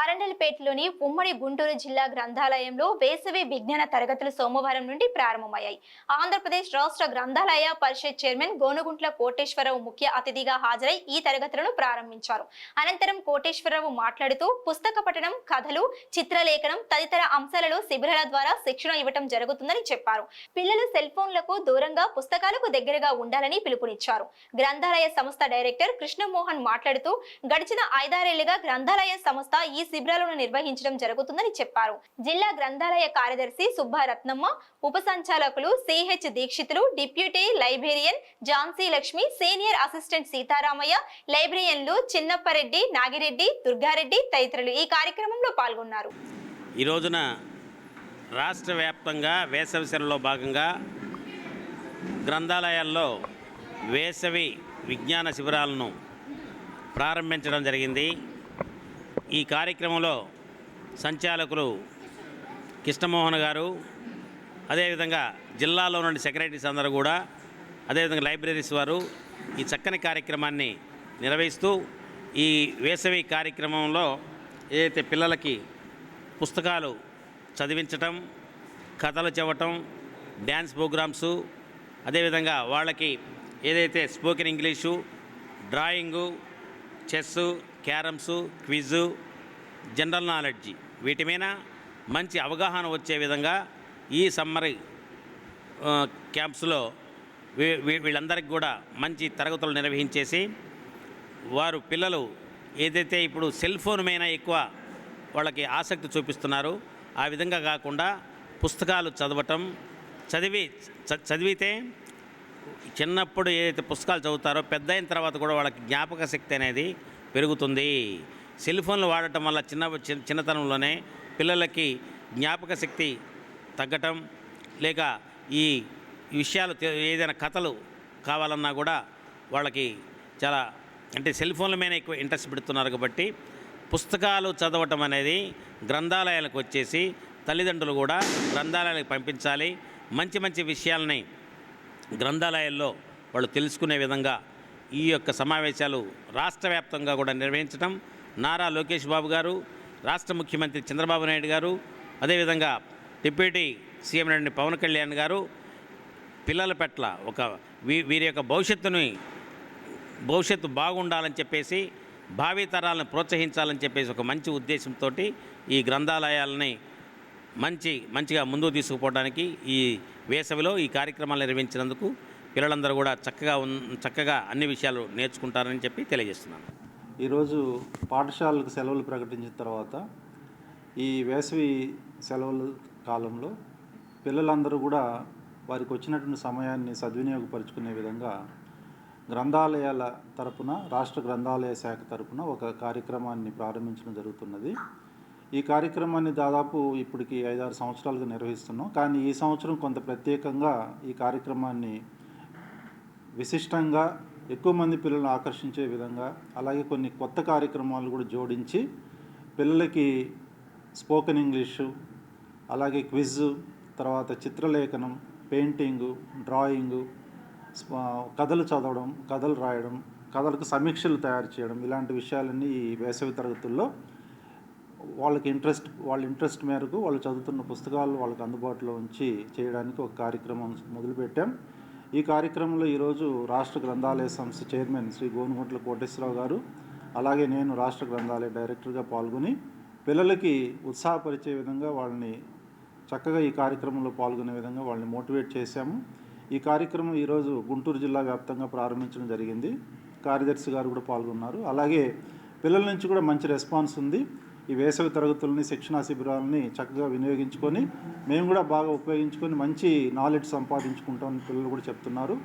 అరండల్పేటలోని ఉమ్మడి గుంటూరు జిల్లా గ్రంథాలయంలో వేసవి విజ్ఞాన తరగతులు సోమవారం నుండి ప్రారంభమయ్యాయి. ఆంధ్రప్రదేశ్ రాష్ట్ర గ్రంథాలయ పరిషత్ చైర్మన్ గోనుగుంట్ల కోటేశ్వరరావు ముఖ్య అతిథిగా హాజరై ఈ తరగతులను ప్రారంభించారు. అనంతరం కోటేశ్వరరావు మాట్లాడుతూ పుస్తక పఠనం కథలు చిత్రలేఖనం తదితర అంశాలలో శిబిరాల ద్వారా శిక్షణ ఇవ్వటం జరుగుతుందని చెప్పారు. పిల్లలు సెల్ ఫోన్లకు దూరంగా పుస్తకాలకు దగ్గరగా ఉండాలని పిలుపునిచ్చారు. గ్రంథాలయ సంస్థ డైరెక్టర్ కృష్ణమోహన్ మాట్లాడుతూ గడిచిన ఐదారేళ్ళుగా గ్రంథాలయ సంస్థ ఈ శిబిరాలను నిర్వహించడం జరుగుతుందని చెప్పారు. జిల్లా గ్రంథాలయ కార్యదర్శి సుబ్బారత్నమ్మ ఉప సంచాలకులు CH Dikshitulu deputy librarian Jhansi Lakshmi senior assistant Seetharamaiah లైబ్రేరియన్లు Chinnappareddy Nagireddy Durgareddy తదితరులు ఈ కార్యక్రమంలో పాల్గొన్నారు. ఈ రోజున రాష్ట్ర వ్యాప్తంగా వేసవి సెలవులో భాగంగా గ్రంథాలయాల్లో వేసవి విజ్ఞాన శిబిరాలను ప్రారంభించడం జరిగింది. ఈ కార్యక్రమంలో సంచాలకులు కృష్ణమోహన్ గారు అదేవిధంగా జిల్లాలో నుండి సెక్రటరీస్ అందరూ కూడా అదేవిధంగా లైబ్రరీస్ వారు ఈ చక్కని కార్యక్రమాన్ని నిర్వహిస్తూ ఈ వేసవి కార్యక్రమంలో ఏదైతే పిల్లలకి పుస్తకాలు చదివించటం కథలు చెప్పటం డ్యాన్స్ ప్రోగ్రామ్సు అదేవిధంగా వాళ్ళకి ఏదైతే spoken English drawing chess carroms quiz general knowledge. వీటి మీద మంచి అవగాహన వచ్చే విధంగా ఈ సమ్మర్ క్యాంప్స్లో వీ- వీ- వీళ్ళందరికీ కూడా మంచి తరగతులు నిర్వహించేసి వారు పిల్లలు ఏదైతే ఇప్పుడు సెల్ ఫోన్ మీద ఎక్కువ వాళ్ళకి ఆసక్తి చూపిస్తున్నారు ఆ విధంగా కాకుండా పుస్తకాలు చదవటం చదివి చ- చదివితే చిన్నప్పుడు ఏదైతే పుస్తకాలు చదువుతారో పెద్ద అయిన తర్వాత కూడా వాళ్ళకి జ్ఞాపక శక్తి అనేది పెరుగుతుంది. సెల్ ఫోన్లు వాడటం వల్ల చిన్న చిన్న- చిన్నతనంలోనే పిల్లలకి జ్ఞాపక శక్తి తగ్గటం లేక ఈ విషయాలు ఏదైనా కథలు కావాలన్నా కూడా వాళ్ళకి చాలా అంటే సెల్ ఫోన్ల మీద ఎక్కువ ఇంట్రెస్ట్ పెడుతున్నారు కాబట్టి పుస్తకాలు చదవటం అనేది గ్రంథాలయాలకు వచ్చేసి తల్లిదండ్రులు కూడా గ్రంథాలయాలకు పంపించాలి. మంచి మంచి విషయాలని గ్రంథాలయాల్లో వాళ్ళు తెలుసుకునే విధంగా ఈ యొక్క సమావేశాలు రాష్ట్ర వ్యాప్తంగా కూడా నిర్వహించడం నారా లోకేష్ బాబు గారు రాష్ట్ర ముఖ్యమంత్రి చంద్రబాబు నాయుడు గారు అదేవిధంగా డిప్యూటీ సీఎం నుండి పవన్ కళ్యాణ్ గారు పిల్లల పట్ల ఒక వీ వీరి యొక్క భవిష్యత్తుని భవిష్యత్తు బాగుండాలని చెప్పేసి భావితరాలను ప్రోత్సహించాలని చెప్పేసి ఒక మంచి ఉద్దేశంతో ఈ గ్రంథాలయాలని మంచి మంచిగా ముందుకు తీసుకుపోవడానికి ఈ వేసవిలో ఈ కార్యక్రమాలు నిర్వహించినందుకు పిల్లలందరూ కూడా చక్కగా చక్కగా అన్ని విషయాలు నేర్చుకుంటారని చెప్పి తెలియజేస్తున్నాను. ఈరోజు పాఠశాలకు సెలవులు ప్రకటించిన తర్వాత ఈ వేసవి సెలవుల కాలంలో పిల్లలందరూ కూడా వారికి వచ్చినటువంటి సమయాన్ని సద్వినియోగపరుచుకునే విధంగా గ్రంథాలయాల తరపున రాష్ట్ర గ్రంథాలయ శాఖ తరపున ఒక కార్యక్రమాన్ని ప్రారంభించడం జరుగుతున్నది. ఈ కార్యక్రమాన్ని దాదాపు ఇప్పటికి ఐదారు సంవత్సరాలుగా నిర్వహిస్తున్నాం. కానీ ఈ సంవత్సరం కొంత ప్రత్యేకంగా ఈ కార్యక్రమాన్ని విశిష్టంగా ఎక్కువ మంది పిల్లలను ఆకర్షించే విధంగా అలాగే కొన్ని కొత్త కార్యక్రమాలు కూడా జోడించి పిల్లలకి స్పోకెన్ ఇంగ్లీషు అలాగే క్విజ్ తర్వాత చిత్రలేఖనం పెయింటింగు డ్రాయింగు కథలు చదవడం కథలు రాయడం కథలకు సమీక్షలు తయారు చేయడం ఇలాంటి విషయాలన్నీ ఈ వేసవి తరగతుల్లో వాళ్ళకి ఇంట్రెస్ట్ వాళ్ళ ఇంట్రెస్ట్ మేరకు వాళ్ళు చదువుతున్న పుస్తకాలు వాళ్ళకి అందుబాటులో ఉంచి చేయడానికి ఒక కార్యక్రమం మొదలుపెట్టాం. ఈ కార్యక్రమంలో ఈరోజు రాష్ట్ర గ్రంథాలయ సంస్థ చైర్మన్ శ్రీ గోనుగుంట్ల కోటేశ్వరరావు గారు అలాగే నేను రాష్ట్ర గ్రంథాలయ డైరెక్టర్గా పాల్గొని పిల్లలకి ఉత్సాహపరిచే విధంగా వాళ్ళని చక్కగా ఈ కార్యక్రమంలో పాల్గొనే విధంగా వాళ్ళని మోటివేట్ చేశాము. ఈ కార్యక్రమం ఈరోజు గుంటూరు జిల్లా వ్యాప్తంగా ప్రారంభించడం జరిగింది. కార్యదర్శి గారు కూడా పాల్గొన్నారు. అలాగే పిల్లల నుంచి కూడా మంచి రెస్పాన్స్ ఉంది. ఈ వేసవి తరగతులని శిక్షణా శిబిరాలని చక్కగా వినియోగించుకొని మేము కూడా బాగా ఉపయోగించుకొని మంచి నాలెడ్జ్ సంపాదించుకుంటామని పిల్లలు కూడా చెప్తున్నారు.